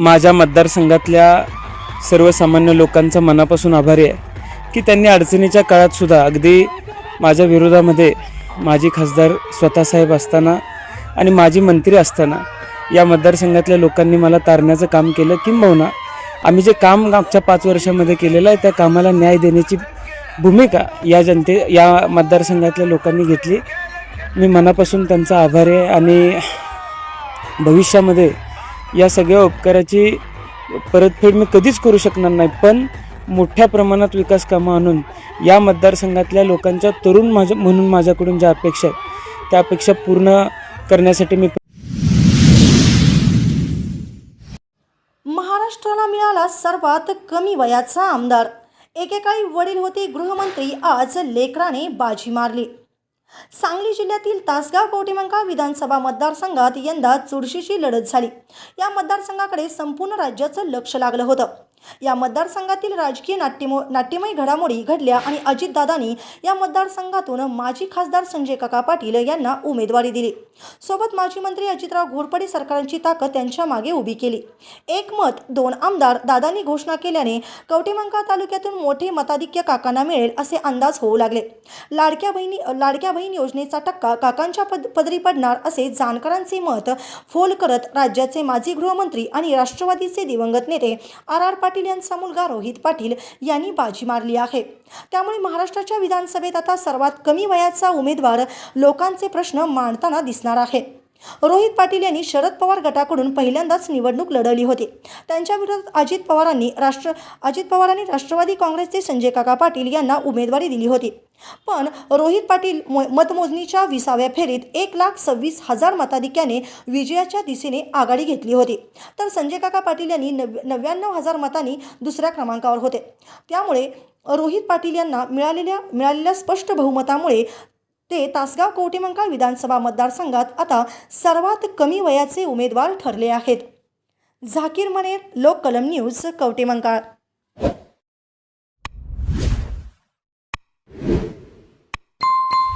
माझ्या मतदारसंघातल्या सर्वसामान्य लोकांचा मनापासून आभारी आहे की त्यांनी अडचणीच्या काळातसुद्धा अगदी माझ्या विरोधामध्ये माजी खासदार स्वतःसाहेब असताना आणि माजी मंत्री असताना या मतदारसंघातल्या लोकांनी मला तारण्याचं काम केलं. किंबहुना आम्ही जे काम मागच्या पाच वर्षामध्ये केलेलं आहे त्या कामाला न्याय देण्याची भूमिका या जनते या मतदारसंघातल्या लोकांनी घेतली. मी मनापासून त्यांचा आभारी आहे आणि भविष्यामध्ये या सगळ्या उपकाराची परतफेड मी कधीच करू शकणार नाही पण मोठ्या प्रमाणात विकास कामं आणून या मतदारसंघातल्या लोकांच्या तरुण माझ्या म्हणून माझ्याकडून ज्या अपेक्षा आहेत त्या अपेक्षा पूर्ण करण्यासाठी मी महाराष्ट्राला मिळाला सर्वात कमी वयाचा आमदार. एकेकाळी वडील होते गृहमंत्री आज लेकराने बाजी मारली. सांगली जिल्ह्यातील तासगाव कवटेमंका विधानसभा मतदारसंघात यंदा चुरशीची लढत झाली. या मतदारसंघाकडे संपूर्ण राज्याचं लक्ष लागलं होतं. या मतदारसंघातील राजकीय नाट्यमो नाट्यमय घडामोडी घडल्या आणि अजितदादांनी या मतदारसंघातून माजी खासदार संजय काका पाटील यांना उमेदवारी दिली. सोबत माजी मंत्री अजितराव घोरपडे सरकारांची ताकद त्यांच्या मागे उभी केली. एक मत दोन आमदार दादांनी घोषणा केल्याने कवटेमंका तालुक्यातून मोठे मताधिक्य काकांना मिळेल असे अंदाज होऊ लागले. लाडक्या बहिणी लाडक्या बहीण योजनेचा टक्का काकांच्या पद पदरी पडणार असे जाणकारांचे मत फोल करत राज्याचे माजी गृहमंत्री आणि राष्ट्रवादीचे दिवंगत नेते आर आर पाटील पाटील यांचा मुलगा रोहित पाटील यांनी बाजी मारली आहे. त्यामुळे महाराष्ट्राच्या विधानसभेत आता सर्वात कमी वयाचा उमेदवार लोकांचे प्रश्न मांडताना दिसणार आहे. रोहित पाटील यांनी शरद पवार गटाकडून पहिल्यांदाच निवडणूक लढवली होती. त्यांच्या विरोधात अजित पवारांनी राष्ट्र अजित पवारांनी राष्ट्रवादी काँग्रेसचे संजय काका पाटील यांना उमेदवारी दिली होती. पण रोहित पाटील मतमोजणीच्या विसाव्या फेरीत एक लाख सव्वीस हजार मताधिक्याने विजयाच्या दिशेने आघाडी घेतली होती. तर संजय काका पाटील यांनी नव नव्याण्णव हजार मतांनी दुसऱ्या क्रमांकावर होते. त्यामुळे रोहित पाटील यांना मिळालेल्या मिळालेल्या स्पष्ट बहुमतामुळे ते तासगाव कवटेमंकाळ विधानसभा मतदारसंघात आता सर्वात कमी वयाचे उमेदवार ठरले आहेत. झाकीर मनेर लोक कलम न्यूज कवटेमंकाळ